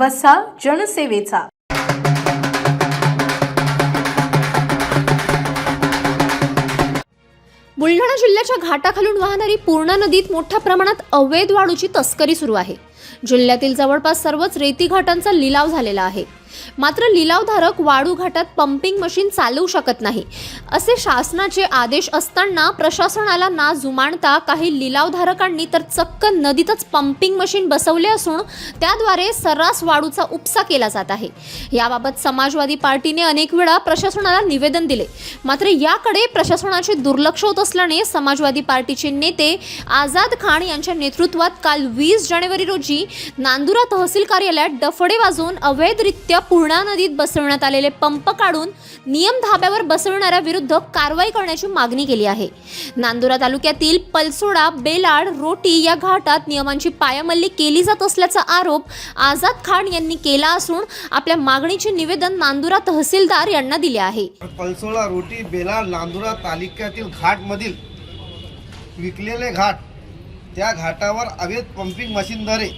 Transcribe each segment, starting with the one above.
वसा जनसेवेचा. बुलढाणा जिल्ह्याच्या घाटाखालून वाहणारी पूर्णा नदीत मोठ्या प्रमाणात अवैध वाळूची तस्करी सुरू आहे. जिल्ह्यातील जवळपास सर्वच रेती घाटांचा लिलाव झालेला आहे. मात्र लिलावधारक वाळू घाटात पंपिंग मशीन चालवू शकत नाही. असे शासनाचे आदेश असताना प्रशासनाला ना जुमानता काही लिलावधारकांनी तर चक्क नदीतच पंपिंग मशीन बसवले असून त्याद्वारे सर्रास वाळूचा उपसा केला जात आहे. याबाबत समाजवादी पार्टीने अनेक वेळा प्रशासनाला निवेदन दिले. मात्र याकडे प्रशासनाचे दुर्लक्ष होत असल्याने समाजवादी पार्टीचे नेते आझाद खान यांच्या नेतृत्वात काल वीस जानेवारी रोजी नांदुरा तहसील कार्यालयात डफडे वाजवून अवैधरित्या पूर्णा नदीत बसवण्यात आलेले पंप काढून नियम धाब्यावर बसवणाऱ्या विरुद्ध कारवाई करण्याची मागणी केली आहे. नांदुरा तालुक्यातील पलसोडा बेलाड रोटी या घाटात नियमांची पायमल्ली केली जात असल्याचा आरोप आझाद खान यांनी केला असून आपल्या मागणीचे निवेदन नांदुरा तहसीलदार यांना दिले आहे. पलसोडा रोटी बेलाड नांदुरा तालुक्यातील घाटमधील विकलेले घाट त्या घाटावर अवैध पंपिंग मशीनद्वारे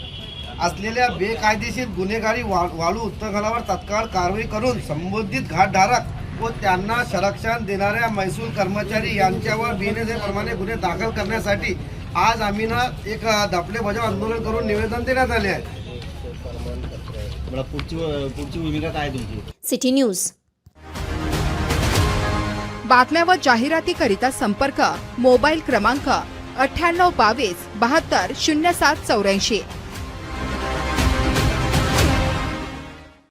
असलेल्या बेकायदेशीर गुन्हेगारी वा वाळू उत्खननावर तत्काळ कारवाई करून संबंधित घाटधारक व त्यांना संरक्षण देणाऱ्या महसूल कर्मचारी यांच्यावर प्रमाणे गुन्हे दाखल करण्यासाठी आज आम्ही ना एक दापले बजाव आंदोलन करून निवेदन देण्यात आले आहे. मला पुढची पुढची भूमिका काय आहे तुमची? City news. बातम्या व जाहिरातीकरिता संपर्क मोबाईल क्रमांक अठ्ठ्याण्णव बावीस बहात्तर शून्य सात चौऱ्याऐंशी.